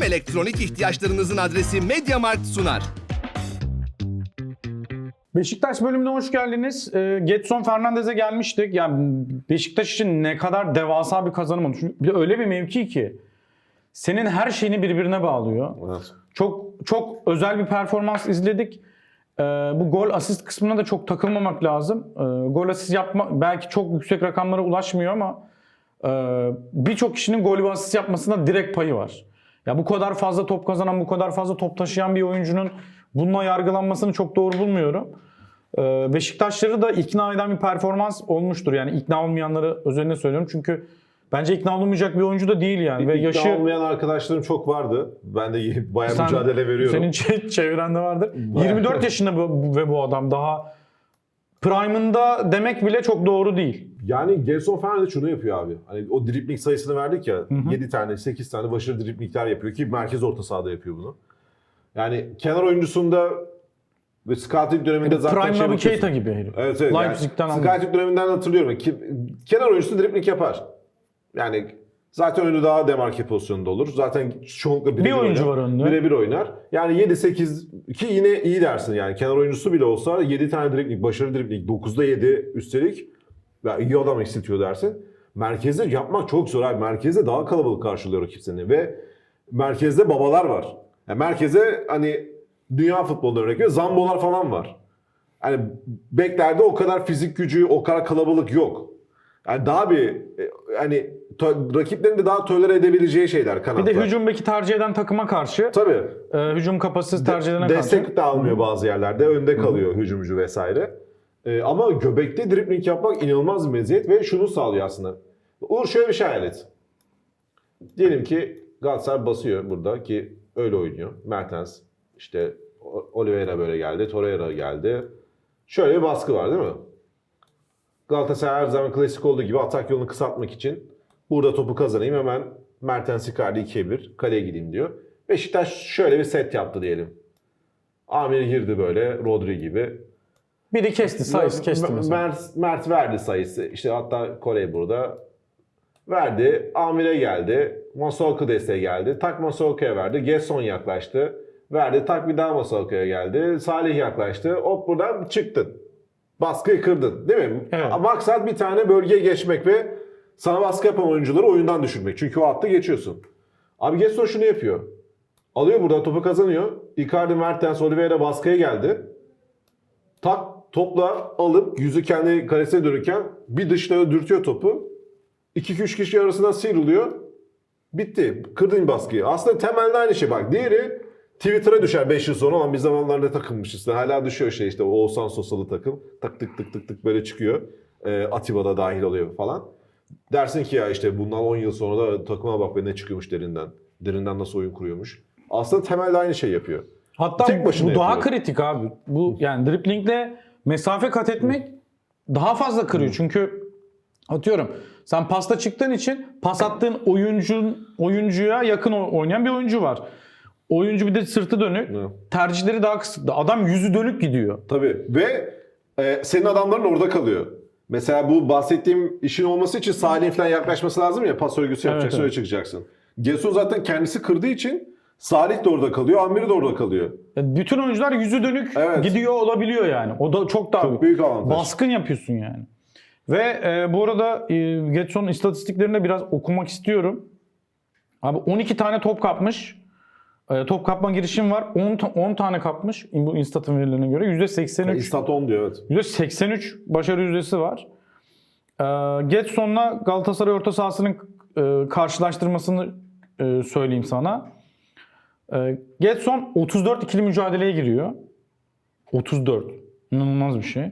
Tüm elektronik ihtiyaçlarınızın adresi MediaMarkt sunar. Beşiktaş bölümüne hoş geldiniz. Ee, Getson Fernandez'e gelmiştik. Yani Beşiktaş için ne kadar devasa bir kazanım oldu. Çünkü bir de öyle bir mevki ki senin her şeyini birbirine bağlıyor. Evet. Çok çok özel bir performans izledik. Ee, bu gol asist kısmına da çok takılmamak lazım. Ee, gol asist yapma belki çok yüksek rakamlara ulaşmıyor ama e, birçok kişinin gol ve asist yapmasında direkt payı var. Ya bu kadar fazla top kazanan, bu kadar fazla top taşıyan bir oyuncunun bununla yargılanmasını çok doğru bulmuyorum. Ee, Beşiktaşları da ikna eden bir performans olmuştur. Yani ikna olmayanları özelinde söylüyorum. Çünkü bence ikna olunmayacak bir oyuncu da değil yani. Ve İkna yaşı olmayan arkadaşlarım çok vardı. Ben de bayağı sen- mücadele veriyorum. Senin çe- çevrende vardır. Bayağı. 24 yaşında bu, ve bu adam daha prime'ında demek bile çok doğru değil. Yani Gelson Fernandez şunu yapıyor abi. Hani o dribling sayısını verdik ya. 7 tane, 8 tane başarılı driblingler yapıyor ki merkez orta sahada yapıyor bunu. Yani kenar oyuncusunda ve scouting döneminde zaten Prime şey bakıyorsun. Keita gibi herif. Evet evet. Leipzig'ten yani. Scouting döneminden hatırlıyorum. Ki, kenar oyuncusu dribling yapar. Yani zaten önü daha demarke pozisyonunda olur. Zaten çoğunlukla birebir Bir oyuncu oynar. var önde. Birebir oynar. Yani 7-8 ki yine iyi dersin yani. Kenar oyuncusu bile olsa 7 tane dribling, başarılı dribling, 9'da 7 üstelik ya iyi adam eksiltiyor dersin. Merkezde yapmak çok zor abi. Merkezde daha kalabalık karşılıyor rakip seni ve merkezde babalar var. Yani merkeze hani dünya futbolunda örnek veriyorum, Zambolar falan var. Hani beklerde o kadar fizik gücü, o kadar kalabalık yok. Yani daha bir e, hani rakiplerin de daha tolere edebileceği şeyler Bir kanatlar. de hücum beki tercih eden takıma karşı, Tabii. e, hücum kapasitesi tercih edene karşı. Destek de almıyor bazı yerlerde. Önde kalıyor hücumcu vesaire. Ee, ama göbekte dribling yapmak inanılmaz bir meziyet ve şunu sağlıyor aslında. Uğur şöyle bir şey hayal et. Diyelim ki Galatasaray basıyor burada ki öyle oynuyor. Mertens, işte Oliveira böyle geldi, Torreira geldi. Şöyle bir baskı var değil mi? Galatasaray her zaman klasik olduğu gibi atak yolunu kısaltmak için burada topu kazanayım hemen Mertens Icardi 2'ye 1 kaleye gideyim diyor. Beşiktaş şöyle bir set yaptı diyelim. Amir girdi böyle Rodri gibi. Biri kesti, sayısı kesti mesela. Mert, Mert verdi sayısı. İşte hatta Kore burada. Verdi. Amir'e geldi. Masaoka desteğe geldi. Tak Masaoka'ya verdi. Gerson yaklaştı. Verdi. Tak bir daha Masaoka'ya geldi. Salih yaklaştı. Hop buradan çıktın. Baskıyı kırdın. Değil mi? Evet. Maksat bir tane bölgeye geçmek ve sana baskı yapan oyuncuları oyundan düşürmek. Çünkü o hattı geçiyorsun. Abi Gerson şunu yapıyor. Alıyor burada topu kazanıyor. Icardi, Mertens, Oliveira baskıya geldi tak topla alıp yüzü kendi kalesine dönürken bir dışta dürtüyor topu. 2-3 kişi arasından sıyrılıyor. Bitti. Kırdın baskıyı. Aslında temelde aynı şey bak. Diğeri Twitter'a düşer 5 yıl sonra ama biz zamanlarda takılmışız. Hala düşüyor şey işte o Oğuzhan Sosalı takım. Tak tık tık tık tık böyle çıkıyor. Ee, Atiba da dahil oluyor falan. Dersin ki ya işte bundan 10 yıl sonra da takıma bak be ne çıkıyormuş derinden. Derinden nasıl oyun kuruyormuş. Aslında temelde aynı şey yapıyor. Hatta Tek bu başına daha yapıyor. kritik abi. Bu yani driplingle mesafe kat etmek daha fazla kırıyor. Çünkü atıyorum sen pasta çıktığın için pas attığın oyuncun oyuncuya yakın oynayan bir oyuncu var. Oyuncu bir de sırtı dönük. Tercihleri daha kısıtlı. Adam yüzü dönük gidiyor. Tabii ve e, senin adamların orada kalıyor. Mesela bu bahsettiğim işin olması için Salih'in falan yaklaşması lazım ya pas örgüsü yapacaksın evet. öyle çıkacaksın. Gerson zaten kendisi kırdığı için Salih de orada kalıyor, Amiri de orada kalıyor. Yani bütün oyuncular yüzü dönük Evet. gidiyor olabiliyor yani. O da çok daha Çok büyük avantaj. baskın yapıyorsun yani. Ve e, bu arada e, Getson'un istatistiklerini de biraz okumak istiyorum. Abi 12 tane top kapmış. E, top kapma girişim var. 10, ta- 10 tane kapmış bu Instat'ın verilerine göre. %83, İstat 10 diyor evet. %83 başarı yüzdesi var. E, Getson'la Galatasaray orta sahasının e, karşılaştırmasını e, söyleyeyim sana. E, Getson 34 ikili mücadeleye giriyor. 34. İnanılmaz bir şey.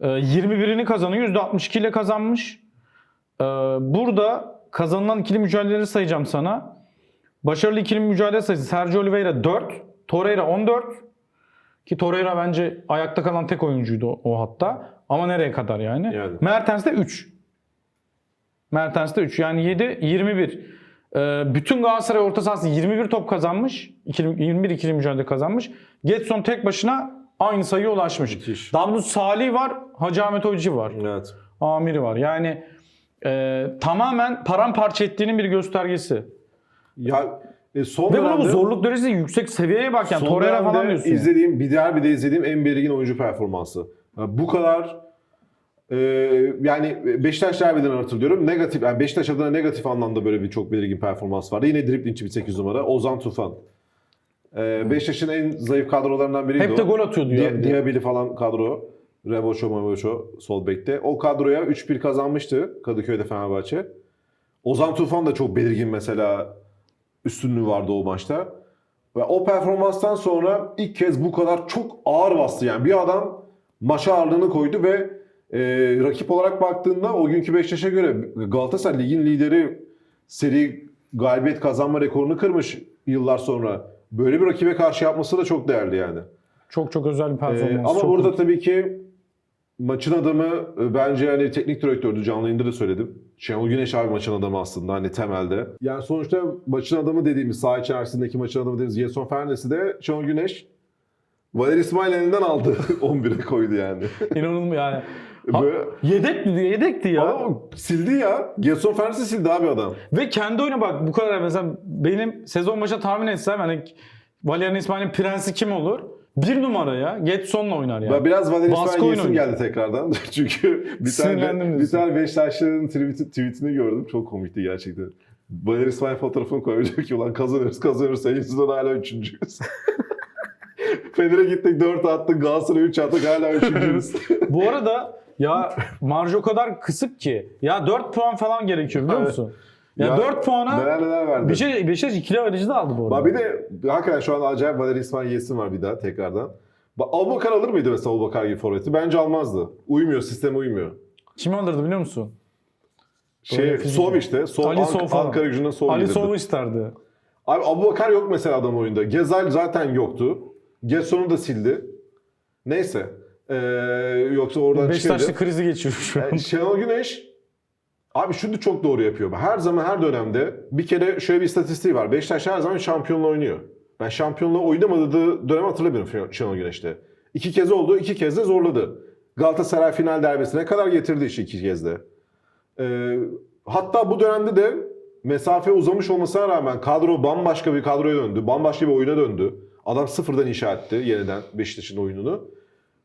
E, 21'ini kazanıyor. %62 ile kazanmış. E, burada kazanılan ikili mücadeleleri sayacağım sana. Başarılı ikili mücadele sayısı Sergio Oliveira 4, Torreira 14. Ki Torreira bence ayakta kalan tek oyuncuydu o, o hatta. Ama nereye kadar yani? Yani. Mertens de 3. Mertens de 3. Yani 7, 21. Ee, bütün Galatasaray orta sahası 21 top kazanmış. İkili, 21 ikili mücadele kazanmış. Getson tek başına aynı sayıya ulaşmış. Müthiş. Davut Salih var, Hacı Ahmet Hoca var. Evet. Amiri var. Yani e, tamamen paramparça ettiğinin bir göstergesi. Ya E, son Ve dönemde- zorluk derecesi yüksek seviyeye bak yani. Torreira falan diyorsun. yani. izlediğim, bir diğer bir de izlediğim en belirgin oyuncu performansı. Bu kadar e, yani Beşiktaş derbiden hatırlıyorum. Negatif, yani Beşiktaş adına negatif anlamda böyle bir çok belirgin performans vardı. Yine driblingçi bir 8 numara. Ozan Tufan. E, Beşiktaş'ın en zayıf kadrolarından biriydi Hep de o. gol atıyordu Di- yani. Diabili falan kadro. Reboço, Meboço sol bekte. O kadroya 3-1 kazanmıştı Kadıköy'de Fenerbahçe. Ozan Tufan da çok belirgin mesela üstünlüğü vardı o maçta. Ve o performanstan sonra ilk kez bu kadar çok ağır bastı. Yani bir adam maça ağırlığını koydu ve e, rakip olarak baktığında o günkü Beşiktaş'a göre Galatasaray ligin lideri seri galibiyet kazanma rekorunu kırmış yıllar sonra. Böyle bir rakibe karşı yapması da çok değerli yani. Çok çok özel bir Ee, performans. ama Çok- burada tabii ki maçın adamı e, bence hani teknik direktördü canlı yayında da söyledim. Şenol Güneş abi maçın adamı aslında hani temelde. Yani sonuçta maçın adamı dediğimiz saha içerisindeki maçın adamı dediğimiz Gerson Fernandes'i de Şenol Güneş Valer İsmail elinden aldı 11'e koydu yani. İnanılmaz yani. Ha, Böyle- yedek mi? Yedekti ya. Ama sildi ya. Gerson Fernandes'i sildi abi adam. Ve kendi oyunu bak bu kadar mesela benim sezon başına tahmin etsem hani Valerian İsmail'in prensi kim olur? Bir numara ya. Getson'la oynar ya. Ben biraz Valer Baskı oynuyor. geldi tekrardan. Çünkü bir Sinirlendim tane, bir diyorsun. tane Beşiktaşlı'nın tweet, tweetini gördüm. Çok komikti gerçekten. Valer İsmail fotoğrafını koymuş diyor ki ulan kazanıyoruz kazanıyoruz. Senin yüzünden hala üçüncüyüz. Fener'e gittik 4 attık Galatasaray'a 3 attık hala üçüncüyüz. Bu arada ya marj o kadar kısık ki. Ya 4 puan falan gerekiyor biliyor Evet. musun? Ya, 4 puana Neler neler verdi. bir şey Beşiktaş ikili ayrıcı da aldı bu arada. Bak bir de hakikaten şu an acayip Valer İsmail yesim var bir daha tekrardan. Bak Abubakar alır mıydı mesela Abubakar gibi forveti? Bence almazdı. Uymuyor, sisteme uymuyor. Kim alırdı biliyor musun? Şey, Sov işte. Sov, Ali Ank- Sov. Ankara gücünden Sov Ali. Sov'u isterdi. Abi Abubakar yok mesela adam oyunda. Gezal zaten yoktu. Getson'u da sildi. Neyse. Ee, yoksa oradan Beşiktaş'ta çıkınca... krizi geçiyor şu an. Yani Şenol Güneş Abi şunu çok doğru yapıyor. Her zaman her dönemde bir kere şöyle bir istatistiği var. Beşiktaş her zaman şampiyonla oynuyor. Ben şampiyonla oynamadığı dönem hatırlamıyorum Şenol Güneş'te. İki kez oldu, iki kez de zorladı. Galatasaray final derbisine kadar getirdi işi iki kez de. Ee, hatta bu dönemde de mesafe uzamış olmasına rağmen kadro bambaşka bir kadroya döndü. Bambaşka bir oyuna döndü. Adam sıfırdan inşa etti yeniden Beşiktaş'ın oyununu.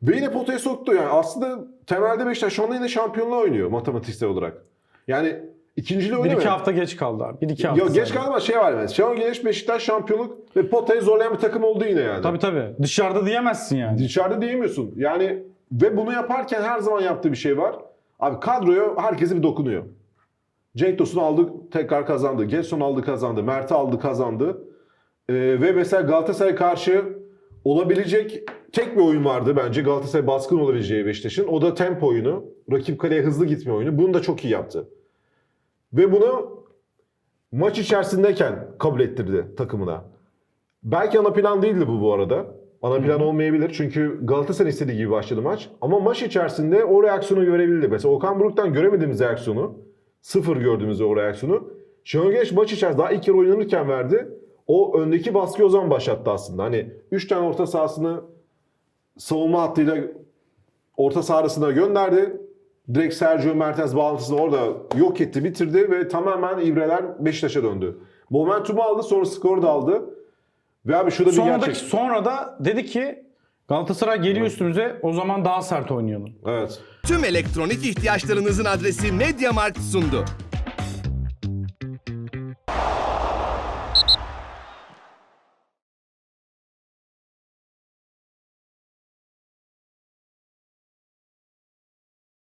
Ve yine potaya soktu yani. Aslında temelde Beşiktaş şu anda yine şampiyonluğa oynuyor matematiksel olarak. Yani ikinciliği Bir oynamıyor. iki hafta geç kaldı abi. Bir iki hafta. Ya geç kaldı ama şey var mesela. Şenol Güneş Beşiktaş şampiyonluk ve potayı zorlayan bir takım oldu yine yani. Tabii tabii. Dışarıda diyemezsin yani. Dışarıda diyemiyorsun. Yani ve bunu yaparken her zaman yaptığı bir şey var. Abi kadroya herkesi bir dokunuyor. Cenk Tosun aldı tekrar kazandı. Gerson aldı kazandı. Mert'i aldı kazandı. Ee, ve mesela Galatasaray karşı olabilecek tek bir oyun vardı bence. Galatasaray baskın olabileceği Beşiktaş'ın. O da tempo oyunu. Rakip kaleye hızlı gitme oyunu. Bunu da çok iyi yaptı. Ve bunu maç içerisindeyken kabul ettirdi takımına. Belki ana plan değildi bu bu arada. Ana plan olmayabilir. Çünkü Galatasaray istediği gibi başladı maç. Ama maç içerisinde o reaksiyonu görebildi. Mesela Okan Buruk'tan göremediğimiz reaksiyonu, sıfır gördüğümüz o reaksiyonu. Şenol Güneş maç içerisinde daha ilk kere oynanırken verdi. O öndeki baskıyı o zaman başlattı aslında. Hani 3 tane orta sahasını savunma hattıyla orta saha arasına gönderdi. Direkt Sergio Mertens bağlantısını orada yok etti, bitirdi ve tamamen ibreler Beşiktaş'a döndü. Momentumu aldı, sonra skoru da aldı. Ve abi şurada bir Sonra da, gerçek. sonra da dedi ki Galatasaray geliyor üstümüze o zaman daha sert oynayalım. Evet. Tüm elektronik ihtiyaçlarınızın adresi MediaMarkt sundu.